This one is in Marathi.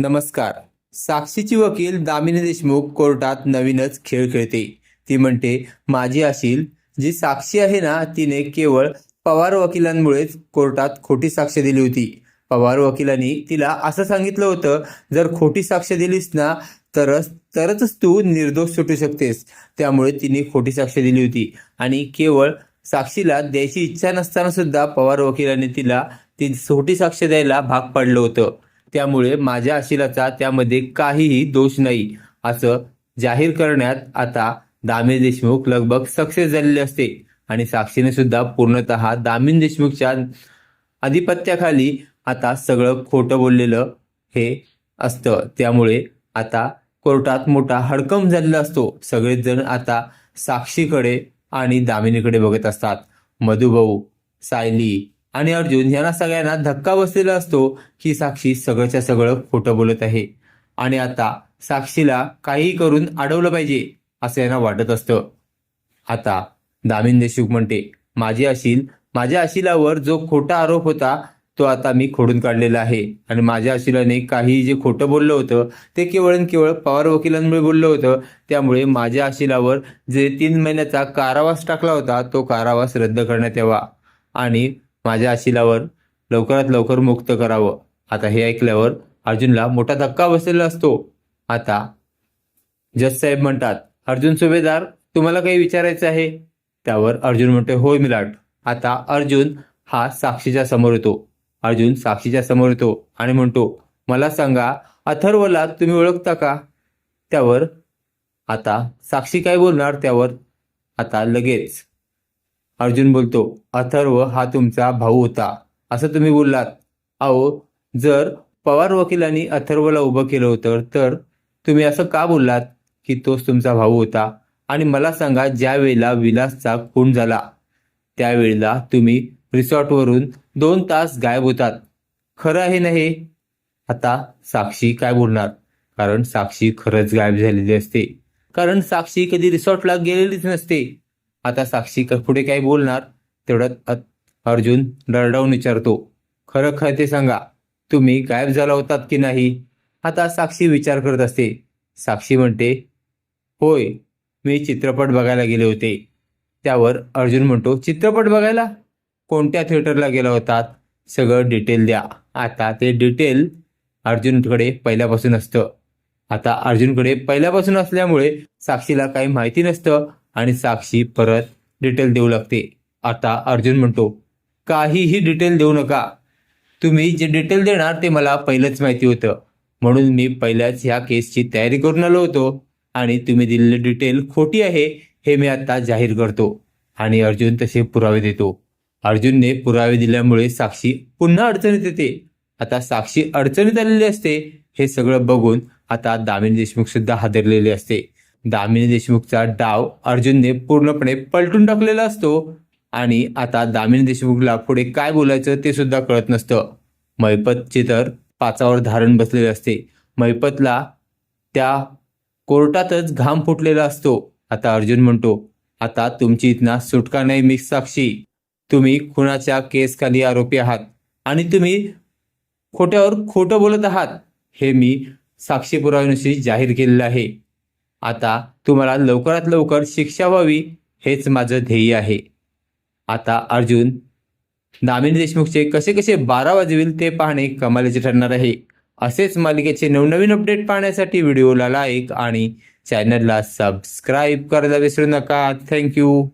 नमस्कार. साक्षीची वकील दामिनी देशमुख कोर्टात नवीनच खेळ खेळते. ती म्हणते माझी अशील जी साक्षी आहे ना तिने केवळ पवार वकिलांमुळेच कोर्टात खोटी साक्ष दिली होती. पवार वकिलांनी तिला असं सांगितलं होतं जर खोटी साक्ष दिलीस ना तरच तरच तू निर्दोष सुटू शकतेस. त्यामुळे तिने खोटी साक्ष दिली होती. आणि केवळ साक्षीला द्यायची इच्छा नसताना सुद्धा पवार वकिलांनी तिला ती खोटी साक्ष द्यायला भाग पाडलं होतं. त्यामुळे माझ्या अशिलाचा त्यामध्ये काहीही दोष नाही. असं जाहीर करण्यात आता दामिनी देशमुख लगभग सक्सेस झालेले असते. आणि साक्षीने सुद्धा पूर्णतः दामिन देशमुखच्या आधिपत्याखाली आता सगळं खोटं बोललेलं हे असतं. त्यामुळे आता कोर्टात मोठा हडकंप झालेला असतो. सगळेच जण आता साक्षीकडे आणि दामिनीकडे बघत असतात. मधुभाऊ सायली आणि अर्जुन यांना सगळ्यांना धक्का बसलेला असतो की साक्षी सगळंच्या सगळं खोटं बोलत आहे. आणि आता साक्षीला काही करून अडवलं पाहिजे असं यांना वाटत असतं. आता दामिन देशमुख म्हणते माझी अशील माझ्या अशिलावर जो खोटा आरोप होता तो आता मी खोडून काढलेला आहे. आणि माझ्या अशिलाने काही जे खोटं बोललं होतं ते केवळ आणि केवळ पवार वकिलांमुळे बोललं होतं. त्यामुळे माझ्या अशिलावर जे तीन महिन्याचा कारावास टाकला होता तो कारावास रद्द करण्यात यावा. आणि माझ्या आशिलावर लवकरात लवकर मुक्त करावं. आता हे ऐकल्यावर अर्जुनला मोठा धक्का बसलेला असतो. आता जज साहेब म्हणतात अर्जुन सुभेदार तुम्हाला काही विचारायचं आहे? त्यावर अर्जुन म्हणते होय मिलाट. आता अर्जुन हा साक्षीच्या समोर येतो. अर्जुन साक्षीच्या समोर येतो आणि म्हणतो मला सांगा अथर्वला तुम्ही ओळखता का? त्यावर आता साक्षी काय बोलणार? त्यावर आता लगेच अर्जुन बोलतो अथर्व हा तुमचा भाऊ होता. असं तुम्ही बोललात. अहो जर पवार वकिलांनी अथर्वला उभं केलं होतं तर तुम्ही असं का बोललात की तोच तुमचा भाऊ होता? आणि मला सांगा ज्या वेळेला विलासचा खून झाला त्यावेळेला तुम्ही रिसॉर्टवरून दोन तास गायब होतात. खरं आहे ना हे? आता साक्षी काय बोलणार? कारण साक्षी खरंच गायब झालेली असते. कारण साक्षी कधी रिसॉर्टला गेलेलीच नसते. आता साक्षी क- पुढे काय बोलणार? तेवढ्यात अर्जुन डरडावून विचारतो खरं खरं ते सांगा तुम्ही गायब झाला होतात की नाही? आता साक्षी विचार करत असते. साक्षी म्हणते होय मी चित्रपट बघायला गेले होते. त्यावर अर्जुन म्हणतो चित्रपट बघायला? कोणत्या थिएटरला गेला होतात? सगळं डिटेल द्या. आता ते डिटेल अर्जुनकडे पहिल्यापासून असतं. आता अर्जुनकडे पहिल्यापासून असल्यामुळे साक्षीला काही माहिती नसतं. आणि साक्षी परत डिटेल देऊ लागते. आता अर्जुन म्हणतो काहीही डिटेल देऊ नका. तुम्ही जे डिटेल देणार ते मला पहिलंच माहिती होतं. म्हणून मी पहिल्याच ह्या केसची तयारी करून आलो होतो आणि तुम्ही दिलेली डिटेल खोटी आहे हे मी आता जाहीर करतो. आणि अर्जुन तसे पुरावे देतो. अर्जुनने पुरावे दिल्यामुळे साक्षी पुन्हा अडचणीत येते. आता साक्षी अडचणीत आलेली असते हे सगळं बघून आता दामिनी देशमुख सुद्धा हादरलेले असते. दामिनी देशमुखचा डाव अर्जुनने पूर्णपणे पलटून टाकलेला असतो. आणि आता दामिनी देशमुखला पुढे काय बोलायचं ते सुद्धा कळत नसतं. मैपतचे तर पाचावर धारण बसलेले असते. मैपतला त्या कोर्टातच घाम फुटलेला असतो. आता अर्जुन म्हणतो आता तुमची इथना सुटका नाही मिक्स साक्षी. तुम्ही खुनाच्या केसखाली आरोपी आहात आणि तुम्ही खोट्यावर खोटं बोलत आहात. हे मी साक्षी पुराव्यानुसार जाहीर केलेलं आहे. आता तुम्हाला लवकरात लवकर शिक्षा व्हावी हेच माझं ध्येय आहे. आता अर्जुन दामिनी देशमुखचे कसे कसे बारा वाजविल ते पाहणे कमालीचे ठरणार आहे. असेच मालिकेचे नवनवीन अपडेट पाहण्यासाठी व्हिडिओला लाईक आणि चॅनलला सबस्क्राईब करायला विसरू नका. थँक्यू